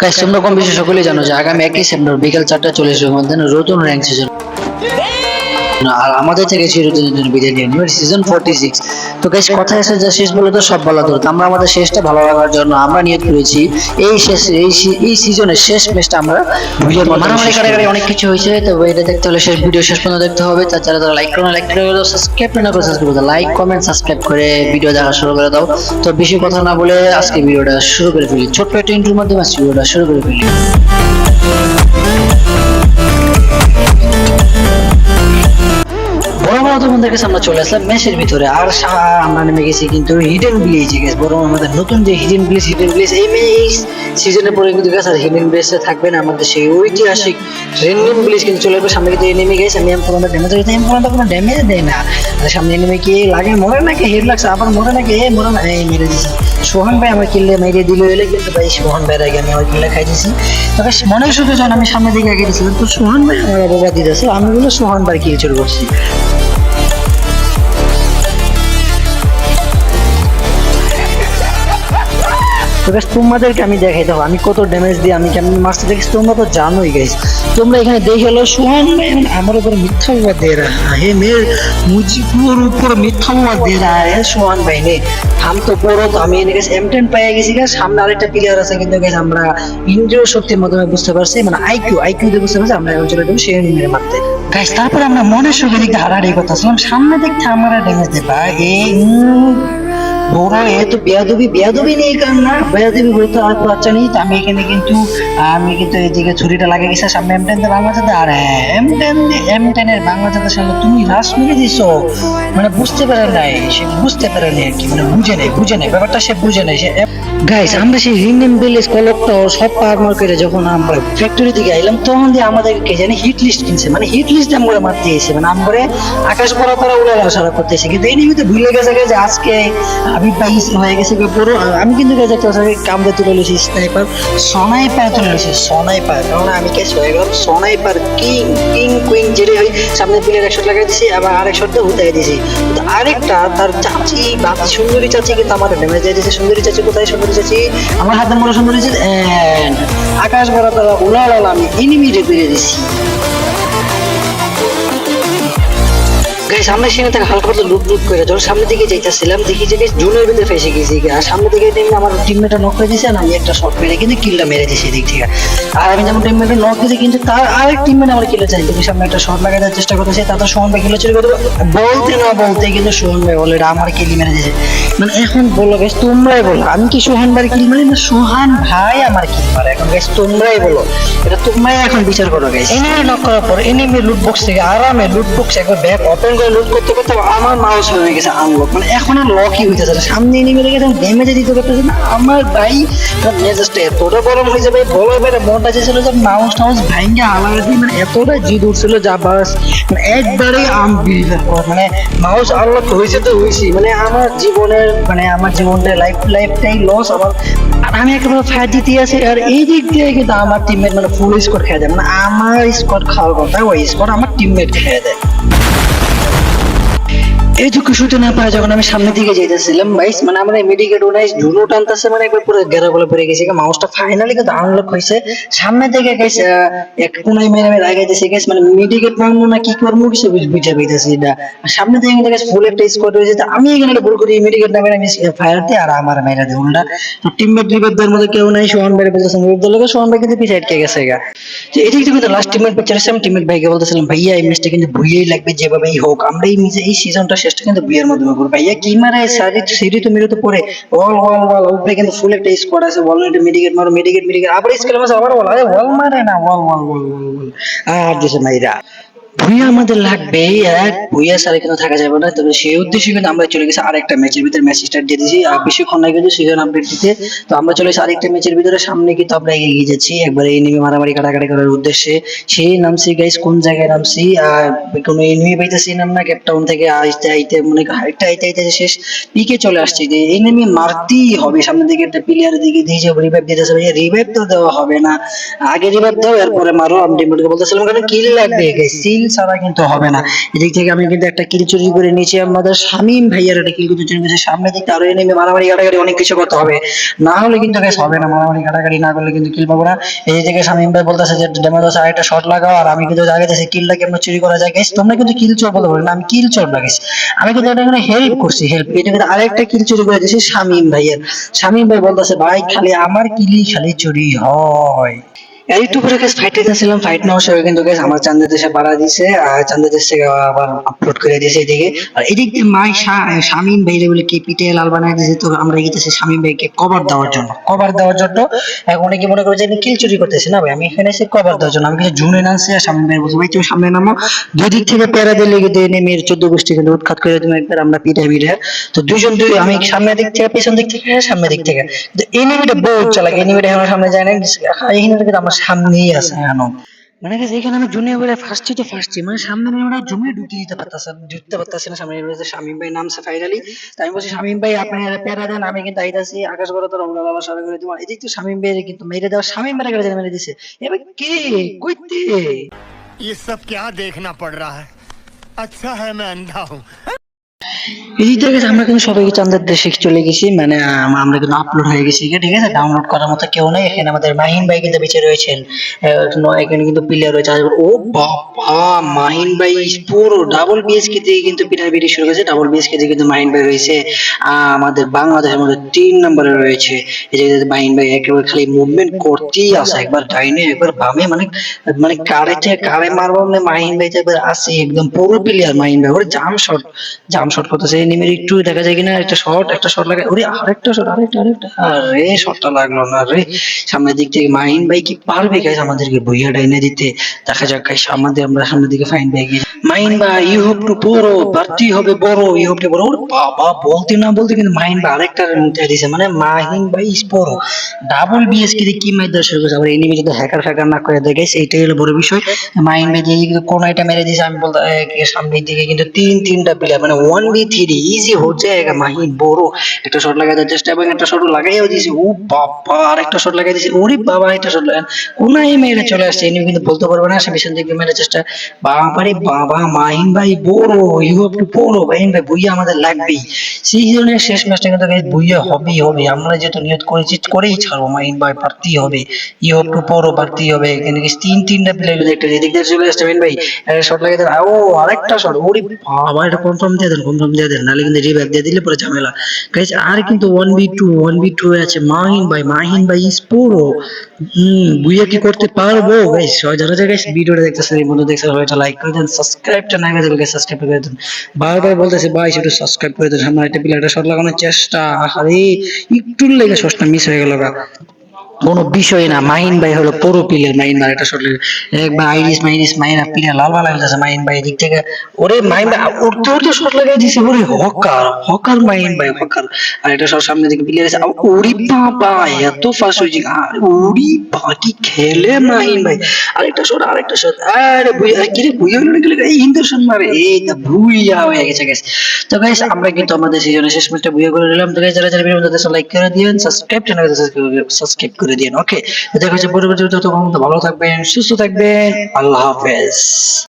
Guys তোমরা কম বেশি সকলেই জানো যে আগামী একই সেপ্টেম্বর বিকেল চারটা চল্লিশের মধ্যে নতুন র্যাঙ্ক সিজন আর আমাদের থেকে চিরদিনের জন্য বিদায় নিয়ে নেবে সিজন ফোর্টি সিক্স তো গাইস কথা এসে যা শেষ বলে তো সব বলা দরকার। আমরা আমাদের শেষটা ভালো লাগার জন্য আমরা নিয়ত করেছি। এই শেষ এই এই সিজনের শেষ ম্যাচটা আমরা ভিডিওর মারামারি কাটাকাটি অনেক কিছু হয়েছে তো এটা দেখতে হলে শেষ ভিডিও শেষ পর্যন্ত দেখতে হবে। তার যারা তারা লাইক করে লাইক করে দাও সাবস্ক্রাইব না করে সাবস্ক্রাইব করে লাইক কমেন্ট সাবস্ক্রাইব করে ভিডিও দেখা শুরু করে দাও। তো বেশি কথা না বলে আজকে ভিডিওটা শুরু করে ফেলি। ছোট্ট একটা ইন্টুর মাধ্যমে আজকে ভিডিওটা শুরু করে ফেলি। বড় কাছে আমরা চলে আসলাম ম্যাচের ভিতরে। আর আমরা নেমে গেছি কিন্তু হিডেন ভিলেজে গেছে বড় আমাদের নতুন যে হিডেন ভিলেজ হিডেন ভিলেজ এই সিজনের পরে কিন্তু গেছে আর হিডেন ভিলেজে থাকবে না আমাদের সেই ঐতিহাসিক রেন্ডিম ভিলেজ কিন্তু চলে আসবে। সামনে কিন্তু এনিমি গেছে আমি এম ফোনটা ড্যামেজ হয়েছে এম ফোনটা কোনো ড্যামেজ দেয় না। আর সামনে নেমে কি লাগে? মরে নাকি? হেড লাগছে আবার মরে নাকি? এ মরে না এই মেরে দিছে সোহান ভাই আমার কিল্লে মেরে দিল এলে কিন্তু ভাই সোহান ভাইয়ের আগে আমি আমার কিল্লে খাই দিছি তবে মনে শুধু যখন আমি সামনে দিকে আগে দিয়েছিলাম তো সোহান ভাই আমার অবগত দিতেছে। আমি বলে সোহান ভাই কিল চুরি করছি। তো গাছ তোমাদেরকে আমি দেখাই দেবো আমি কত ড্যামেজ দিই আমি কেমন মাস্টার দেখিস তোমরা তো জানোই গাইস তোমরা এখানে দেখে হলো সোহান এখন আমার উপর মিথ্যা বাবা দিয়ে রাখা হে মেয়ের মুজিপুর উপর মিথ্যা বাবা দিয়ে রাখা হে সোহান ভাই, নে, থাম তো, পড়ো তো, আমি এনে গেছি এম টেন পেয়ে গেছি গাছ সামনে আরেকটা প্লেয়ার আছে, কিন্তু গাছ আমরা ইন্দ্রিয় শক্তির মাধ্যমে বুঝতে পারছি মানে আইকিউ আইকিউ দিয়ে বুঝতে পারছি, আমরা এখন চলে যাব সেই মেরে মারতে। গাইস তারপরে আমরা মনের সুখে দিকে হারাহারি করতেছিলাম সামনে দেখতে আমরা ড্যামেজ দেবা, এই উম, বড় এ তো বেয়াদবি বেয়াদবি নেই কারণ না বেয়াদবি বলতে আর আচ্ছা নেই। আমি এখানে কিন্তু আমি কিন্তু এদিকে ছুরিটা লাগিয়ে গেছি সামনে এম টেন বাংলা যাতে আর এম টেন এম টেনের বাংলা যাতে সামনে তুমি রাস মেরে দিছো? মানে বুঝতে পারে নাই সে বুঝতে পারে নাই আর কি মানে বুঝে নেই বুঝে নেই ব্যাপারটা সে বুঝে নেই সে গাইস আমরা সেই রিনেম ভিলেজ কলকটা সব পার মার্কেটে যখন আমরা ফ্যাক্টরি থেকে আইলাম তখন দিয়ে আমাদেরকে কে জানি হিট লিস্ট কিনছে মানে হিট লিস্ট আমরা মারতে এসে মানে আমরা আকাশ পড়া তারা উড়ে আসারা করতে এসে কিন্তু এই নিমিত্তে ভুলে গেছে যে আজকে আমি পাইস হয়ে গেছে পুরো আমি কিন্তু গেছে একটা কামড়ে তুলে লইছি স্নাইপার সনাইপার তুলে লইছি সনাইপার কারণ আমি কেস হয়ে গেলাম সনাইপার কিং কিং কুইং যেটা ওই সামনে প্লেয়ার একশো লাগাই দিছি, আবার আরেক শট দিয়ে উঠাই দিছি। কিন্তু আরেকটা, তার চাচি, বাচ্চা, সুন্দরী চাচি কিন্তু আমার ড্যামেজ দিয়ে দিয়েছে সুন্দরী চাচি কোথায়? সুন্দরী চাচি আমার হাতে মনে সুন্দরী চাচি আকাশ বড় তারা উলাল আমি ইনিমিটে পেরে দিছি। আমরা সেখানে থেকে হালকা পাতলা লুট লুট করে যখন সামনে দিকে যাইতেছিলাম, দেখি যে জুনের ভিতরে ফেসে গেছি আর সামনে দিকে আমার নক করে দিয়েছে আমি একটা শট মেরে কিন্তু মেরে দিয়েছি এদিক থেকে। আর আমি যেমন নক দিতে কিন্তু তার টিমমেট আমার চাই সামনে একটা শট চেষ্টা করতেছে ভাই কিলো চুরি করে দিল। বলতে না বলতে কিন্তু ভাই আমার কিলি মেরে দিয়েছে মানে এখন বলো গাইস তোমরাই বলো। আমি কি সোহান ভাই কিল মারি না, সোহান ভাই আমার কিল মারে। এখন গাইস তোমরাই বলো। এটা তোমরাই এখন বিচার করো গাইস এনিমি নক করার পর এনিমি লুট বক্স থেকে আরামে লুট বক্স একবার ব্যাক ওপেন করে লুট করতে করতে আমার মাউস হয়ে গেছে আনলক মানে এখন আর লকই হইতেছে না। সামনে এনিমি লেগে যখন ড্যামেজে দিতে পারতেছে না। আমার ভাই মেজাজটা এতটা গরম হয়ে যাবে মনটা যে মাউস টাউস ভাঙ্গে মানে এতটা জিদ উঠছিল যা বাস মানে একবারেই আম বিলিভার মানে মাউস আনলক হয়েছে তো হয়েছি। মানে আমার জীবনের মানে আমার জীবনটা লাইফ লাইফটাই লস আমার আমি একেবারে ফায়ার দিতে আছি, আর এই দিক দিয়ে কিন্তু আমার টিমমেট মানে ফুল স্কোর খেয়ে দেয়। মানে আমার স্কোর খাওয়ার কথা, ওই স্কোর আমার টিমমেট খেয়ে দেয়। এই দুঃখ শুতে না পারে যখন আমি সামনের দিকে যাইতেছিলাম ভাইস মানে আমরা মেডিকেট উনাইস ঝুলো টানতেছে মানে একবার পুরো গেরা বলে পড়ে গেছে। মাউসটা ফাইনালি কিন্তু আনলক হয়েছে। সামনে থেকে গাইস এক কোনায় মেরে মেরে লাগাইতেছে গাইস মানে মেডিকেট মারবো না কি করব, কিছু বুঝে পাইতেছি এটা সামনে থেকে কিন্তু গাইস ফুল একটা স্কোয়াড হয়েছে তো আমি এখানে ভুল করি মেডিকেট না মেরে আমি ফায়ার দিই আর আমার মেরে দিই উল্টা। তো টিমমেট রিভারদের মধ্যে কেউ নাই, সোহান ভাই বলতেছে রিভারদের লোক সোহান ভাই কিন্তু পিছিয়ে আটকে গেছে গা। তো এদিক থেকে লাস্ট টিমমেট পিকচার আমি টিমমেট ভাইকে বলতেছিলাম, ভাইয়া, এই ম্যাচটা কিন্তু ভুইয়াই লাগবে, যেভাবেই হোক আমরা এই এই সিজনটা শেষটা কিন্তু ভুইয়ার মাধ্যমে করব ভাইয়া কি মারে সারি সিঁড়ি তো মেরে তো পড়ে। ওয়াল ওয়াল ওয়াল, উপরে কিন্তু ফুল একটা স্কোয়াড আছে। বল একটা মেডিকেট মারো মেডিকেট মেডিকেট আবার স্কেল মাসে আবার বল আরে ওয়াল মারে না। ওয়াল ওয়াল ওয়াল ওয়াল ওয়াল আর দিছে মাইরা। ভুইয়া আমাদের লাগবে, এক ভুইয়া সারে কিন্তু থাকা যাবে না। তবে সেই উদ্দেশ্যে কিন্তু আমরা চলে গেছি আরেকটা ম্যাচের ভিতরে, ম্যাচ স্টার্ট দিয়ে দিয়েছি। আর বেশিক্ষণ না কিন্তু সিজন আপডেট দিতে। তো আমরা চলে এসেছি আরেকটা ম্যাচের ভিতরে, সামনে কিন্তু আমরা এগিয়ে যাচ্ছি একবার এনিমি মারামারি, কাটাকাটি করার উদ্দেশ্যে। সেই নামছি গাইস কোন জায়গায় নামছি আর কোনো এনিমি পাইতেছি নাম না? ক্যাপটাউন থেকে আইতে আইতে, মনে করি আইতে আইতে শেষ পিকে চলে আসছি যে এনিমি মারতেই হবে। সামনে দিকে একটা প্লেয়ারের দিকে দিয়ে যে রিভাইভ দিতেছে ভাই রিভাইভ তো দেওয়া হবে না। আগে রিভাইভ দাও, এরপরে মারো। আমি টিমমেটকে বলতেছিলাম কারণ কিল লাগবে গাইস কিল ছাড়া কিন্তু হবে না। এদিক থেকে আমি কিন্তু একটা কিল চুরি করে নিয়েছি। আমাদের শামীম ভাইয়ার একটা কিল কিন্তু চুরি করেছে। সামনে দিকতে আরও এনিমি, মারামারি কাটাকাটি অনেক কিছু করতে হবে। না হলে কিন্তু guys হবে না। মারামারি কাটাকাটি না করলে কিন্তু কিল পাবো না। এই থেকে শামীম ভাই বলতেছে যে ড্যামেজ আছে আরেকটা শট লাগাও আর আমি কিন্তু আগে যাচ্ছি কিলটা কেমন চুরি করা যায়। গাইস তোমরা কিন্তু কিল চোর বলতে পারো না। আমি কিল চোর না, guys আমি কিন্তু এটা এখানে হেল্প করছি হেল্প এটা কিন্তু আরেকটা কিল চুরি করে দিয়েছি শামীম ভাইয়ের। শামীম ভাই বলতেছে, ভাই, খালি আমার কিলি খালি চুরি হয়। এই পরে গাইস ফাইট ছিলাম ফাইট নেওয়ার সময় কিন্তু গাইস আমার চান্দা দেশে পাড়া দিছে আর চান্দা দেশ থেকে আবার আপলোড করে দিয়েছে এদিকে আর এদিক দিয়ে মাই শামীম ভাই বলে কি পিটে লাল বানাই দিয়েছে তো আমরা গেতেছি শামীম ভাইকে কভার দেওয়ার জন্য। কভার দেওয়ার জন্য, এখন অনেকে মনে করে যে আমি কিল চুরি করতেছি না ভাই, আমি এখানে এসে কভার দেওয়ার জন্য। আমি কিছু জুনে নামছি আর শামীম ভাই বলছে, ভাই, তুমি সামনে নামো। দুই দিক থেকে প্যারা দিয়ে লেগে দিয়ে নেমে চোদ্দ গোষ্ঠী কিন্তু উৎখাত করে তুমি একবার, আমরা পিঠে পিঠে। তো দুইজন দুই, আমি সামনের দিক থেকে, পিছন দিক থেকে, সামনের দিক থেকে। এনিমিটা বহুত চালাক এনিমিটা এখন সামনে যায় না এখানে কিন্তু আমার সামনেই আছে এখন মানে guys, এখানে আমি জুনিয়র বলে ফার্স্টই তো ফার্স্টই মানে সামনে আমরা জমে ঢুকে দিতে পারতাছে ঢুকতে পারতাছি না সামনে বলে শামিম ভাই নামছে ফাইনালি তাই আমি বলছি শামিম ভাই আপনি আর প্যারা দেন আমি কিন্তু আইতাছি আকাশ বড় তো রমলা বাবা সবাই করে দিব এদিক তো শামিম ভাই কিন্তু মেরে দেওয়া শামিম ভাই করে মেরে দিছে এবার কে কইতে ये सब क्या देखना पड़ रहा है अच्छा है मैं अंधा हूँ এই থেকে আমরা কিন্তু সবাই চান্দের দেশে চলে গেছি মানে আমরা কিন্তু আপলোড হয়ে গেছি, ঠিক আছে? ডাউনলোড করার মতো কেউ নেই। এখানে আমাদের মাহিন ভাই কিন্তু বেঁচে রয়েছেন। এখানে কিন্তু প্লেয়ার রয়েছে। ও বাবা, মাহিন ভাই পুরো ডাবল বিএসকে দিয়ে কিন্তু পিটাপিটি শুরু করেছে। ডাবল বিএসকে দিয়ে কিন্তু মাহিন ভাই রয়েছে। আমাদের বাংলাদেশের মধ্যে তিন নম্বরে রয়েছে। এই যে মাহিন ভাই একেবারে খালি মুভমেন্ট করতেই আছে একবার ডাইনে, একবার বামে মানে মানে কারে কারে মারবো মানে মাহিন ভাই একবার আছে একদম পুরো প্লেয়ার মাহিন ভাই। ওর জাম শট জাম শট করতেছে এনিমির একটু দেখা যায় কিনা? একটা শট একটা শট লাগে ওরে, আরেকটা শট আরেকটা আরেকটা। আরে শটটা লাগল না রে। সামনের দিক থেকে মাহিন ভাই কি পারবে গাইস আমাদেরকে দিতে? দেখা যাক গাইস আমাদের, আমরা সামনের দিকে ফাইন ভাই গিয়ে মাহিন ভাই ইউ হ্যাভ টু হবে বড় ইউ হ্যাভ টু বড় বাবা, বলতে না বলতে কিন্তু মাহিন ভাই আরেকটা মানে মাহিন ভাই ডাবল কি এনিমি যদি হ্যাকার ফ্যাকার না করে দেয় গাইস এইটাই হলো বড় বিষয়। মাহিন ভাই যে কোন মেরে দিয়েছে আমি বলতে সামনের দিকে কিন্তু তিন, তিনটা প্লেয়ার মানে ওয়ান বি থ্রি ইজি হচ্ছে মাহিন, বড়। একটা শট লাগাই দেওয়ার চেষ্টা এবং একটা শট লাগাইও দিয়েছে। ও বাবা, আরেকটা শট লাগাই দিয়েছে। ওরে বাবা, একটা শট লাগান কোনায় মেরে চলে আসছে এনিমি কিন্তু বলতে পারবে না, সে পিছন দিকে মেরে চেষ্টা। বাবারে বাবা, মাহিন ভাই, বড় ইউ হ্যাভ টু বড় মাহিন ভাই, বুইয়া আমাদের লাগবেই। সিজনের শেষ ম্যাচটা কিন্তু বুইয়া হবেই হবে আমরা যেহেতু নিয়ত করেছি, করেই ছাড়বো। মাহিন ভাই, পারতেই হবে। ইউ হ্যাভ টু বড় পারতেই হবে। এখানে তিন, তিনটা প্লেয়ার একটা এদিক দিয়ে চলে আসছে, মাহিন ভাই। একটা শট লাগিয়ে দেন। ও, আরেকটা শট ওরে বাবা, এটা কনফার্ম দিয়ে দেন কনফার্ম দিয়ে দেন, নাহলে কিন্তু রিব্যাক দিয়ে দিলে পরে ঝামেলা। গাইস আর কিন্তু one B two one B two আছে মাহিন ভাই। মাহিন ভাই ইস পুরো বুইয়া কি করতে পারব? গাইস যারা যারা গাইস ভিডিওটা দেখতেছেন, এই বন্ধু দেখছেন সবাই লাইক করে দেন সাবস্ক্রাইবটা না করে দেন সাবস্ক্রাইব করে দেন। বারবার বলতেছে, ভাই, একটু সাবস্ক্রাইব করে দেন। সামনে একটা প্লেয়ারটা শট লাগানোর চেষ্টা। আরে একটু লেগে শটটা মিস হয়ে গেল গা কোনো বিষয় না। মাহিন ভাই হলো পুরো প্লেয়ার মাহিন ভাই, এটা শট একবার আইরিস মাইরিস মাইরা প্লেয়ার লাল লাল হয়ে মাহিন ভাই, এদিক থেকে ওরে মাহিন ভাই উঠতে উঠতে শট লাগাই দিছে, ওরে হকার হকার মাহিন ভাই, হকার। আর এটা সব সামনে দিকে প্লেয়ার আছে ওরে বাবা, এত ফাস্ট হয়েছে। আর ওরে বাবা কি খেলে মাহিন ভাই। আরেকটা শট আরেকটা শট আরে বুই, আরে কি রে, বুই হলো নাকি এই ইন্টারশন মারে এই তা বুইয়া হয়ে গেছে গাইস তো গাইস আমরা কিন্তু আমাদের সিজনের শেষ ম্যাচটা বুইয়া করে নিলাম। তো গাইস যারা যারা ভিডিও দেখতে লাইক করে দিয়েন সাবস্ক্রাইব চ্যানেল সাবস্ক্রাইব করে দিয়েন। ওকে দেখা হচ্ছে পরবর্তী ভালো থাকবেন সুস্থ থাকবেন। আল্লাহ হাফেজ।